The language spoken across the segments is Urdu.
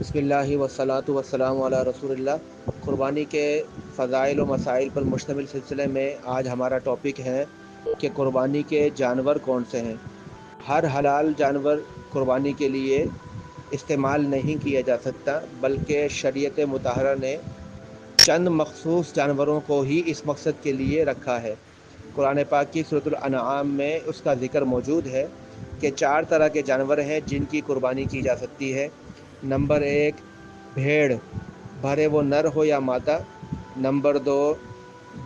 بسم اللہ وسلاۃ وسلام علیہ رسول اللہ۔ قربانی کے فضائل و مسائل پر مشتمل سلسلے میں آج ہمارا ٹاپک ہے کہ قربانی کے جانور کون سے ہیں۔ ہر حلال جانور قربانی کے لیے استعمال نہیں کیا جا سکتا، بلکہ شریعت متحرہ نے چند مخصوص جانوروں کو ہی اس مقصد کے لیے رکھا ہے۔ قرآن پاک کی صورت الانعام میں اس کا ذکر موجود ہے کہ چار طرح کے جانور ہیں جن کی قربانی کی جا سکتی ہے۔ نمبر ایک، بھیڑ، بھرے وہ نر ہو یا مادہ. نمبر دو،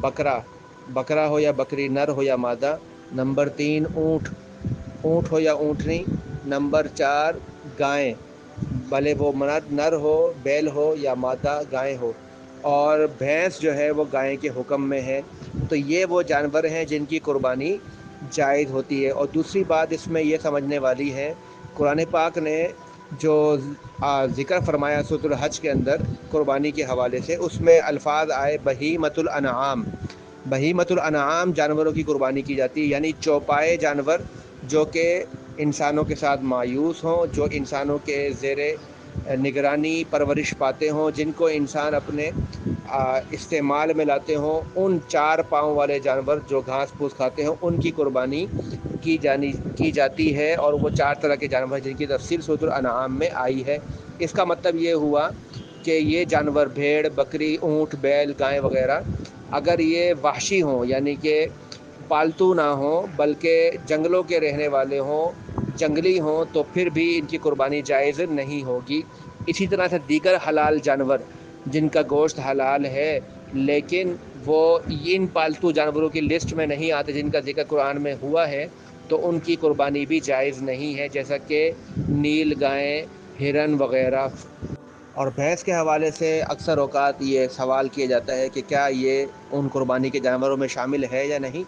بکرا بکرا ہو یا بکری، نر ہو یا مادہ. نمبر تین، اونٹ اونٹ ہو یا اونٹنی. نمبر چار گائیں بھلے وہ مرد نر ہو، بیل ہو یا مادہ گائیں ہو. اور بھینس جو ہے وہ گائیں کے حکم میں ہے. تو یہ وہ جانور ہیں جن کی قربانی جائز ہوتی ہے. اور دوسری بات اس میں یہ سمجھنے والی ہے، قرآن پاک نے جو ذکر فرمایا سوت الحج کے اندر قربانی کے حوالے سے، اس میں الفاظ آئے بہیمت الانعام۔ بہیمت الانعام جانوروں کی قربانی کی جاتی ہے یعنی چوپائے جانور جو کہ انسانوں کے ساتھ مایوس ہوں، جو انسانوں کے زیر نگرانی، پرورش پاتے ہوں، جن کو انسان اپنے استعمال میں لاتے ہوں، ان چار پاؤں والے جانور جو گھاس پھوس کھاتے ہوں، ان کی قربانی کی جانی کی جاتی ہے اور وہ چار طرح کے جانور جن کی تفصیل صوت الانعام میں آئی ہے۔ اس کا مطلب یہ ہوا کہ یہ جانور بھیڑ، بکری، اونٹ، بیل گائیں وغیرہ اگر یہ وحشی ہوں یعنی کہ پالتو نہ ہوں، بلکہ جنگلوں کے رہنے والے ہوں، جنگلی ہوں، تو پھر بھی ان کی قربانی جائز نہیں ہوگی۔ اسی طرح سے دیگر حلال جانور جن کا گوشت حلال ہے، لیکن وہ ان پالتو جانوروں کی لسٹ میں نہیں آتے جن کا ذکر قرآن میں ہوا ہے۔ تو ان کی قربانی بھی جائز نہیں ہے، جیسا کہ نیل گائیں، ہرن وغیرہ۔ اور بھینس کے حوالے سے اکثر اوقات یہ سوال کیا جاتا ہے کہ کیا یہ ان قربانی کے جانوروں میں شامل ہے یا نہیں؟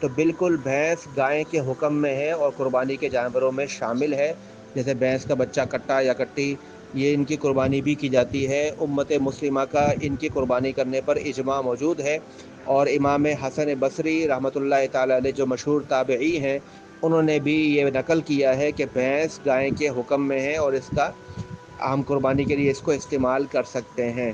تو بالکل بھینس گائیں کے حکم میں ہے اور قربانی کے جانوروں میں شامل ہے۔ جیسے بھینس کا بچہ کٹا یا کٹی یہ ان کی قربانی بھی کی جاتی ہے۔ امت مسلمہ کا ان کی قربانی کرنے پر اجماع موجود ہے اور امام حسن بصری رحمۃ اللہ تعالی علیہ جو مشہور تابعی ہیں، انہوں نے بھی یہ نقل کیا ہے کہ بھینس گائیں کے حکم میں ہے اور اس کا عام قربانی کے لیے اس کو استعمال کر سکتے ہیں۔